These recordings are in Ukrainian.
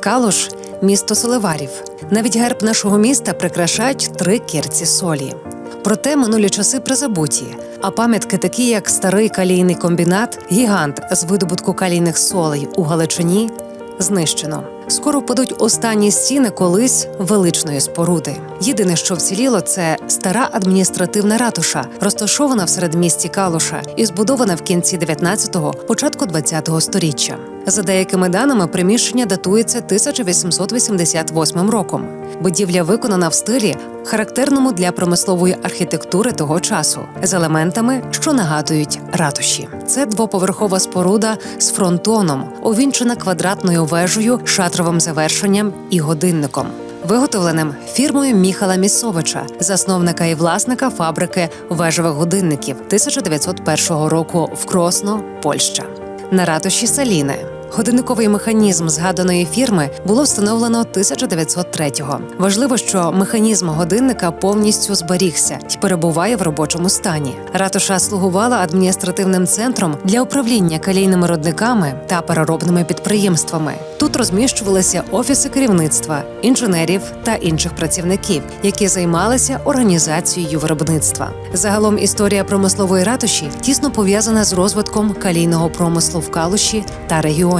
Калуш місто Соливарів. Навіть герб нашого міста прикрашають три кірці солі. Проте минулі часи призабуті, а пам'ятки, такі як старий калійний комбінат, гігант з видобутку калійних солей у Галичині, знищено. Скоро падуть останні стіни колись величної споруди. Єдине, що вціліло, це стара адміністративна ратуша, розташована в середмісті Калуша і збудована в кінці 19-го, початку 20-го сторіччя. За деякими даними, приміщення датується 1888 роком. Будівля виконана в стилі, характерному для промислової архітектури того часу, з елементами, що нагадують ратуші. Це двоповерхова споруда з фронтоном, увінчена квадратною вежею, шатровим завершенням і годинником. Виготовленим фірмою Міхала Місовича, засновника і власника фабрики вежевих годинників 1901 року в Кросно, Польща. На ратуші Саліне Годинниковий механізм згаданої фірми було встановлено 1903-го. Важливо, що механізм годинника повністю зберігся і перебуває в робочому стані. Ратуша слугувала адміністративним центром для управління калійними родниками та переробними підприємствами. Тут розміщувалися офіси керівництва, інженерів та інших працівників, які займалися організацією виробництва. Загалом історія промислової ратуші тісно пов'язана з розвитком калійного промислу в Калуші та регіоні.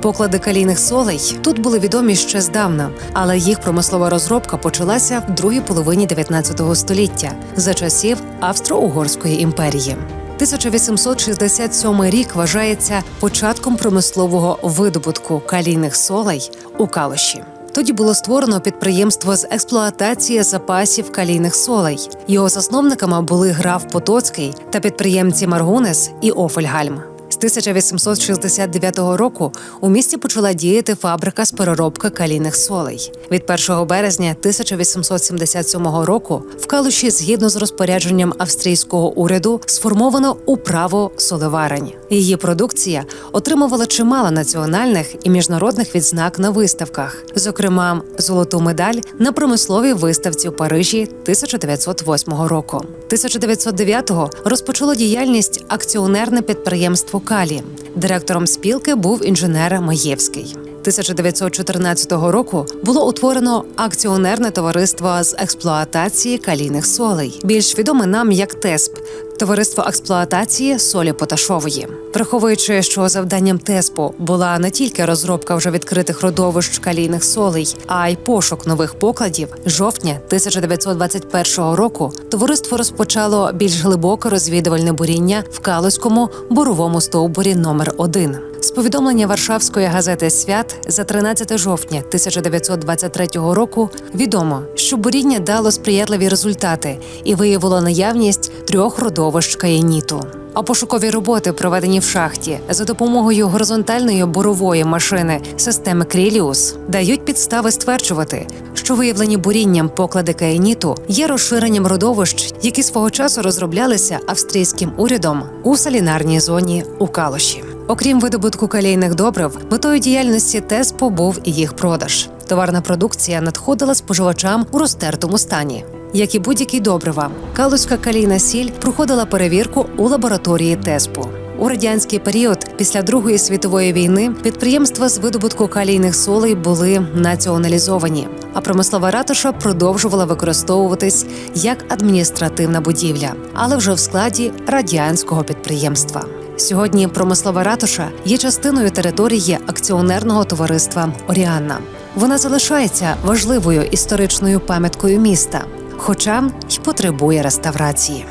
Поклади калійних солей тут були відомі ще здавна, але їх промислова розробка почалася в другій половині 19 століття за часів Австро-Угорської імперії. 1867 рік вважається початком промислового видобутку калійних солей у Калуші. Тоді було створено підприємство з експлуатації запасів калійних солей. Його засновниками були граф Потоцький та підприємці Маргунес і Офельгальм. З 1869 року у місті почала діяти фабрика з переробки калійних солей. Від 1 березня 1877 року в Калуші, згідно з розпорядженням австрійського уряду, сформовано управу солеварень. Її продукція отримувала чимало національних і міжнародних відзнак на виставках, зокрема золоту медаль на промисловій виставці в Парижі 1908 року. 1909-го розпочало діяльність акціонерне підприємство Калі. Директором спілки був інженер Маєвський. 1914 року було утворено акціонерне товариство з експлуатації калійних солей, більш відоме нам як ТЕСП. Товариство експлуатації солі поташової, враховуючи, що завданням ТЕСПу була не тільки розробка вже відкритих родовищ калійних солей, а й пошук нових покладів. Жовтня 1921 року товариство розпочало більш глибоке розвідувальне буріння в Калузькому буровому стовбурі номер 1 з повідомлення Варшавської газети Свят за 13 жовтня 1923 року відомо, що буріння дало сприятливі результати і виявило наявність трьох родовищ каєніту. А пошукові роботи, проведені в шахті за допомогою горизонтальної бурової машини системи Кріліус, дають підстави стверджувати, що виявлені бурінням поклади каєніту є розширенням родовищ, які свого часу розроблялися австрійським урядом у салінарній зоні у Калуші. Окрім видобутку калійних добрив, метою діяльності ТЕСПО був і їх продаж. Товарна продукція надходила споживачам у розтертому стані. Як і будь-які добрива, калузька калійна сіль проходила перевірку у лабораторії ТЕСПу. У радянський період після Другої світової війни підприємства з видобутку калійних солей були націоналізовані, а промислова ратуша продовжувала використовуватись як адміністративна будівля, але вже в складі радянського підприємства. Сьогодні промислова ратуша є частиною території акціонерного товариства Оріанна. Вона залишається важливою історичною пам'яткою міста, хоча й потребує реставрації.